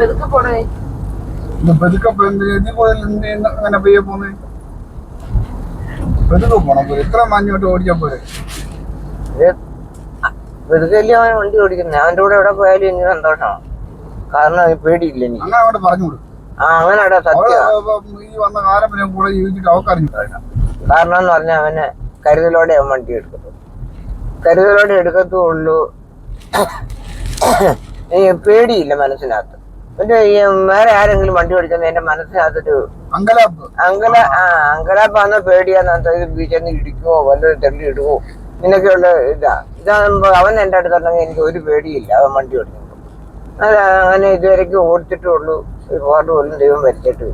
പെതുക്കെ പോണേ? ഇത് പതുക്കെ ഇപ്പൊ എന്ത് ഇതിൽ കൂടുതൽ എന്ത് ചെയ്യുന്ന? അങ്ങനെ പെയ്യ പോന്നെ. പതുക്കെ പോണം പോയി എത്ര മഞ്ഞോട്ട് ഓടിച്ചാ പോരെ. വെറുതെ അവൻ വണ്ടി ഓടിക്കുന്നത് അവന്റെ കൂടെ എവിടെ പോയാലും എനിക്ക് സന്തോഷമാണ് കാരണം അവന് പേടിയില്ല എനിക്ക് അങ്ങനെ അവിടെ പറഞ്ഞു കൊടുക്കും ആ അങ്ങനെ അവിടെ അവൾ സത്യം ഈ വന്ന കാലം പിന്നെ കൂടെ ജീവിച്ചിട്ട് അവർക്ക് അറിഞ്ഞിട്ടില്ല കാരണം എന്ന് പറഞ്ഞാൽ അവന് കരുതലോടെ അവൻ വണ്ടി എടുക്കത്തു കരുതലോടെ എടുക്കത്തുള്ളൂ. പേടിയില്ല മനസ്സിനകത്ത്. പിന്നെ വേറെ ആരെങ്കിലും വണ്ടി ഓടിക്കുന്ന എന്റെ മനസ്സിനകത്തൊരു അങ്കലാപ്പ്. അങ്കല ആ അങ്കലാപ്പാന്ന് പേടിയാന്നോ ബീച്ചെന്ന് ഇടിക്കുമോ വല്ലൊരു തെള്ളി ഇടുമോ ഇങ്ങനെയൊക്കെയുള്ള ഇതാ. ഇതാകുമ്പോ അവൻ എന്റെ അടുത്തുണ്ടെങ്കിൽ എനിക്ക് ഒരു പേടിയില്ല അവൻ വണ്ടി ഓടിക്കുമ്പോൾ അത് അങ്ങനെ ഓടിച്ചിട്ടേ ഓടിച്ചിട്ടുള്ളൂ. ഒരുപാട് പോലും ദൈവം വരച്ചിട്ട്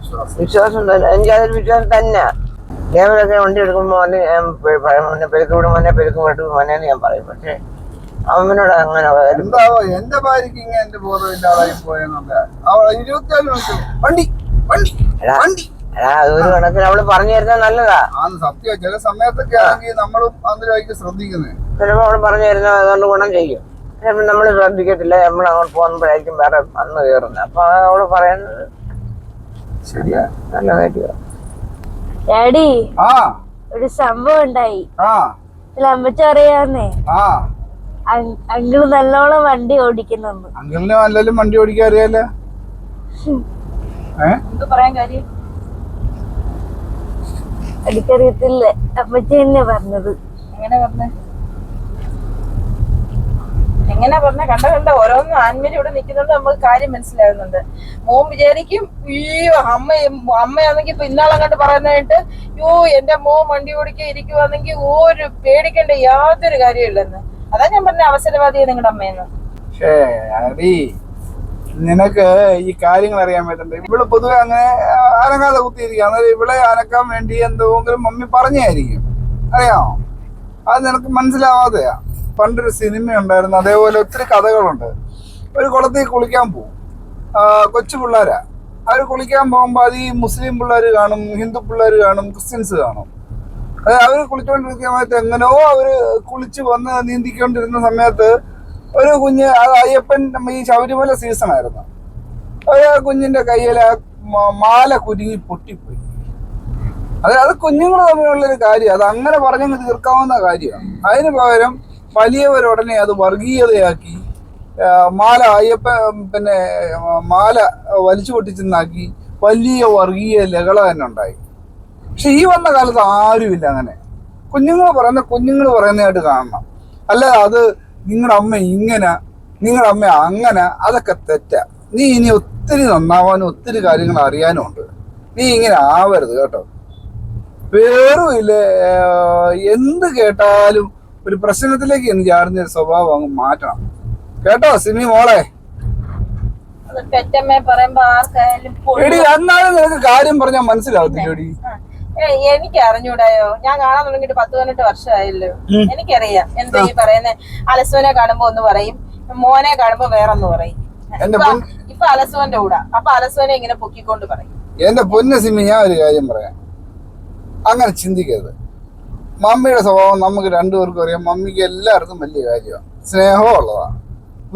വിശ്വാസം. വിശ്വാസം. എനിക്ക് അതൊരു വിശ്വാസം തന്നെ. ദേവരൊക്കെ വണ്ടി എടുക്കുമ്പോൾ അവന് ഞാൻ പെ- പ- മോനെ പെരുക്ക് വിടും മോനെ പെരുക്ക് വിടും മോനെ ഞാൻ പറയും. പക്ഷെ അവനോട് അങ്ങനെ. എന്താവോ എന്റെ ഭാര്യക്ക് ഇങ്ങനെ എന്റെ ബോധമില്ലാതായി പോയെന്നല്ല അവൾ ഇരുപത്തിനാല് മണിക്കൂർ വണ്ടി വണ്ടി എടാ, വണ്ടി. എടാ അതൊരു കണക്കിന് അവൾ പറഞ്ഞു തരുന്നത് നല്ലതാ. ആന്ന് സത്യം ചില സമയത്തൊക്കെ ആണെങ്കിൽ നമ്മളും അതിലേക്ക് ശ്രദ്ധിക്കുന്നത് ചിലപ്പോൾ അവൾ പറഞ്ഞു തരുന്നത് അതുകൊണ്ട് ഗുണം ചെയ്യും. ചിലപ്പോ നമ്മൾ ശ്രദ്ധിക്കത്തില്ല നമ്മൾ അങ്ങോട്ട് പോകുമ്പോഴായിരിക്കും വേറെ അന്ന് കയറുന്നത് അപ്പൊ അവൾ പറയുന്നത് ശരിയാ. നല്ല കാര്യമാണ് ഡാഡി ആ. ഒരു സംഭവം ഉണ്ടായി. അമ്മച്ച അറിയാന്നേ ആ അങ്- അങ്കിൾ നല്ലോണം വണ്ടി ഓടിക്കുന്നുണ്ട് അങ്കിളിന് നല്ലോണം വണ്ടി ഓടിക്കാൻ അറിയാലോ? പറയാൻ കാര്യം? എനിക്കറിയത്തില്ല. അമ്മച്ച തന്നെ പറഞ്ഞത്. എങ്ങനെ പറഞ്ഞേ? എങ്ങനെ പറഞ്ഞ? കണ്ട കണ്ട ഓരോന്നും ആൻമേരി ഇവിടെ നിൽക്കുന്നുണ്ട്. നമുക്ക് കാര്യം മനസ്സിലാകുന്നുണ്ട് മോൻ വിചാരിക്കും അയ്യോ അമ്മ അമ്മയാണെങ്കിൽ ഇപ്പൊ ഇന്നാളെ കണ്ട് പറയുന്നതായിട്ട് യോ എന്റെ മോൻ വണ്ടി ഓടിക്കാൻ ഇരിക്കുവാണെങ്കിൽ ഒരു പേടിക്കേണ്ട യാതൊരു കാര്യമില്ലെന്ന് അതാ ഞാൻ പറഞ്ഞ അവസരവാദിയെ നിങ്ങളുടെ അമ്മയെന്ന് ഷേ അടി നിനക്ക് ഈ കാര്യങ്ങൾ അറിയാൻ പറ്റുന്നുണ്ട് ഇവൾ പൊതുവെ അങ്ങനെ അനങ്ങാതെ കുത്തിയിരിക്കുക അന്നേരം അനക്കാൻ വേണ്ടി എന്തെങ്കിലും മമ്മി പറഞ്ഞായിരിക്കും. അറിയാമോ? അത് നിനക്ക് മനസ്സിലാവാതെയാ. പണ്ടൊരു സിനിമ ഉണ്ടായിരുന്നു അതേപോലെ ഒത്തിരി കഥകളുണ്ട്. ഒരു കുളത്തിൽ കുളിക്കാൻ പോകും കൊച്ചു പിള്ളേരാ. അവർ കുളിക്കാൻ പോകുമ്പോൾ അത് ഈ മുസ്ലിം പിള്ളേർ കാണും ഹിന്ദു പിള്ളേർ കാണും ക്രിസ്ത്യൻസ് കാണും. അവർ കുളിച്ചുകൊണ്ടിരിക്കുന്ന സമയത്ത് എങ്ങനെയോ അവർ കുളിച്ച് വന്ന് നീന്തിക്കൊണ്ടിരുന്ന സമയത്ത് ഒരു കുഞ്ഞ് അയ്യപ്പൻ ഈ ശബരിമല സീസൺ ആയിരുന്നു. ഒരു കുഞ്ഞിന്റെ കയ്യിൽ മാല കുരുങ്ങി പൊട്ടിപ്പോയി. അത് അത് കുഞ്ഞുങ്ങൾ തമ്മിലുള്ളൊരു കാര്യം അത് അങ്ങനെ പറഞ്ഞങ്ങ് തീർക്കാവുന്ന കാര്യമാണ് അതിന് പകരം വലിയവരുടനെ അത് വർഗീയതയാക്കി മാല അയ്യപ്പ പിന്നെ മാല വലിച്ചു പൊട്ടിച്ചെന്നാക്കി വലിയ വർഗീയ ലഹള തന്നെ ഉണ്ടായി. പക്ഷെ ഈ വന്ന കാലത്ത് ആരുമില്ല അങ്ങനെ. കുഞ്ഞുങ്ങൾ പറയുന്ന കുഞ്ഞുങ്ങൾ പറയുന്നതായിട്ട് കാണണം. അല്ലാതെ അത് നിങ്ങളുടെ അമ്മ ഇങ്ങനെ നിങ്ങളുടെ അമ്മ അങ്ങനെ അതൊക്കെ തെറ്റാ. നീ ഇനി ഒത്തിരി നന്നാവാനും ഒത്തിരി കാര്യങ്ങൾ അറിയാനും ഉണ്ട്. നീ ഇങ്ങനെ ആവരുത് കേട്ടോ. വേറും ഇല്ല എന്ത് കേട്ടാലും ഒരു പ്രശ്നത്തിലേക്ക് എന്ന് ചാടുന്ന ഒരു സ്വഭാവം അങ്ങ് മാറ്റണം. കേട്ടോ സിമി മോളെ? എടി എന്നാലും നിനക്ക് കാര്യം പറഞ്ഞാൽ മനസ്സിലാവത്തില്ല എടി ആ. ഏ, എനിക്ക് അറിഞ്ഞൂടായോ? ഞാൻ കാണാൻ തുടങ്ങിയിട്ട് പത്ത് പതിനെട്ട് വർഷമായല്ലോ. എനിക്കറിയാം. എന്താ ഈ പറയുന്നത് അലസുവിനെ കാണുമ്പോ ഒന്ന് പറയും. മോനെ കാണുമ്പോ വേറൊന്ന് പറയും. ഇപ്പൊ- അലസുവന്റെ കൂടാ. അപ്പൊ അലസുവനെ ഇങ്ങനെ പൊക്കിക്കൊണ്ട് പറയും. എന്റെ പൊന്ന സിമി ഞാൻ ഒരു കാര്യം പറയാം. അങ്ങനെ ചിന്തിക്കരുത്. മമ്മിയുടെ സ്വഭാവം നമുക്ക് രണ്ടുപേർക്കും അറിയാം. മമ്മിക്ക് എല്ലാവർക്കും വലിയ കാര്യമാണ്. സ്നേഹവും ഉള്ളതാണ്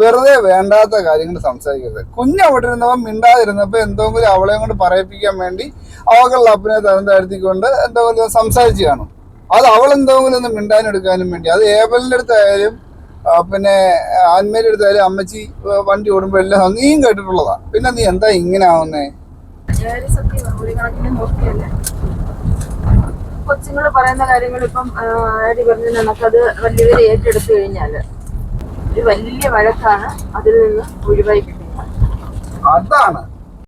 വെറുതെ വേണ്ടാത്ത കാര്യങ്ങൾ സംസാരിക്കരുത്. കുഞ്ഞവിടെ ഇരുന്നവൻ മിണ്ടാതിരുന്നപ്പോൾ എന്തെങ്കിലും അവളെ കൊണ്ട് പറയിപ്പിക്കാൻ വേണ്ടി അവകളുടെ അപ്പനെ തരം താഴ്ത്തിക്കൊണ്ട് എന്തെങ്കിലും സംസാരിച്ചു കാണും. അത് അവൾ എന്തെങ്കിലും ഒന്ന് മിണ്ടാനെടുക്കാനും വേണ്ടി. അത് ഏബലിന്റെ അടുത്തായാലും പിന്നെ ആന്മേരുടെ അടുത്തായാലും അമ്മച്ചി വണ്ടി ഓടുമ്പോൾ എല്ലാം നീയും കേട്ടിട്ടുള്ളതാണ് പിന്നെ നീ എന്താ ഇങ്ങനെ ആവുന്നേ? കൊച്ചുങ്ങൾ പറയുന്ന കാര്യങ്ങൾ ഇപ്പം ആര് പറഞ്ഞു നമുക്കത് വലിയവരെ ഏറ്റെടുത്തു കഴിഞ്ഞാൽ ഒരു വലിയ വഴക്കാണ് അതിൽ നിന്ന് ഒഴിവായി കിട്ടുന്നത്. അതാണ്.